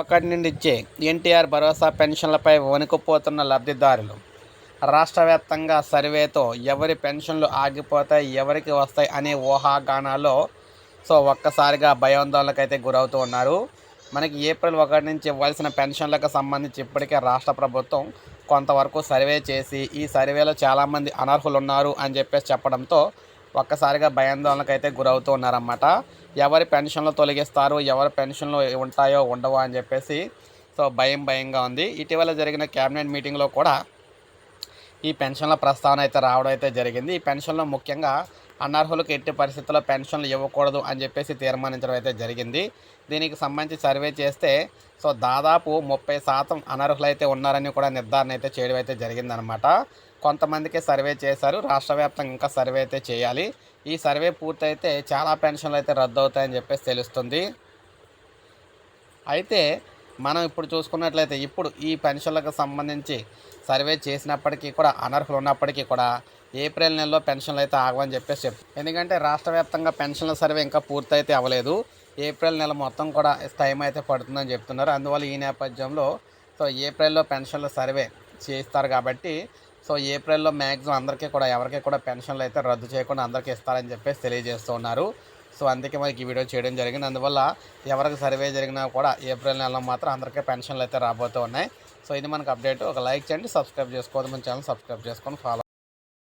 ఒకటి నుండి ఇచ్చే ఎన్టీఆర్ భరోసా పెన్షన్లపై వణుకుపోతున్న లబ్ధిదారులు. రాష్ట్ర వ్యాప్తంగా సర్వేతో ఎవరి పెన్షన్లు ఆగిపోతాయి ఎవరికి వస్తాయి అనే ఊహాగానాల్లో సో ఒక్కసారిగా భయాందోళనకైతే అయితే గురవుతూ ఉన్నారు. మనకి ఏప్రిల్ ఒకటి నుంచి ఇవ్వాల్సిన పెన్షన్లకు సంబంధించి ఇప్పటికే రాష్ట్ర ప్రభుత్వం కొంతవరకు సర్వే చేసి ఈ సర్వేలో చాలామంది అనర్హులు ఉన్నారు అని చెప్పేసి చెప్పడంతో ఒక్కసారిగా భయాందోళనకు అయితే గురవుతూ ఉన్నారన్నమాట. ఎవరి పెన్షన్లు తొలగిస్తారు ఎవరి పెన్షన్లు ఉంటాయో ఉండవో అని చెప్పేసి సో భయం భయంగా ఉంది. ఇటీవల జరిగిన క్యాబినెట్ మీటింగ్లో కూడా ఈ పెన్షన్ల ప్రస్తావన అయితే రావడం అయితే జరిగింది. ఈ పెన్షన్లో ముఖ్యంగా అనర్హులకు ఎట్టి పరిస్థితుల్లో పెన్షన్లు ఇవ్వకూడదు అని చెప్పేసి తీర్మానించడం అయితే జరిగింది. దీనికి సంబంధించి సర్వే చేస్తే సో దాదాపు ముప్పై శాతం అనర్హులైతే ఉన్నారని కూడా నిర్ధారణ అయితే చేయడం అయితే జరిగిందనమాట. కొంతమందికి సర్వే చేశారు. రాష్ట్ర వ్యాప్తంగా ఇంకా సర్వే అయితే చేయాలి. ఈ సర్వే పూర్తయితే చాలా పెన్షన్లు అయితే రద్దు అవుతాయని చెప్పేసి తెలుస్తుంది. అయితే మనం ఇప్పుడు చూసుకున్నట్లయితే ఇప్పుడు ఈ పెన్షన్లకు సంబంధించి సర్వే చేసినప్పటికీ కూడా అనర్హులు ఉన్నప్పటికీ కూడా ఏప్రిల్ నెలలో పెన్షన్లు అయితే ఆగవని చెప్పేసి చెప్ ఎందుకంటే రాష్ట్ర వ్యాప్తంగా పెన్షన్ల సర్వే ఇంకా పూర్తయితే అవ్వలేదు. ఏప్రిల్ నెల మొత్తం కూడా టైం అయితే పడుతుందని చెప్తున్నారు. అందువల్ల ఈ నేపథ్యంలో సో ఏప్రిల్లో పెన్షన్ల సర్వే చేస్తారు కాబట్టి సో ఏప్రిల్లో మ్యాక్సిమం అందరికీ కూడా ఎవరికి కూడా పెన్షన్లు అయితే రద్దు చేయకుండా అందరికీ ఇస్తారని చెప్పేసి తెలియజేస్తున్నారు సో అందుకే మనకి ఈ వీడియో చేయడం జరిగింది. అందువల్ల ఎవరికి సర్వే జరిగినా కూడా ఏప్రిల్ నెలలో మాత్రం అందరికీ పెన్షన్లు అయితే రాబోతూ ఉన్నాయి. సో ఇది మనకు అప్డేట్. ఒక లైక్ చేయండి సబ్స్క్రైబ్ చేసుకోవద్దు. మన ఛానల్ సబ్స్క్రైబ్ చేసుకొని ఫాలో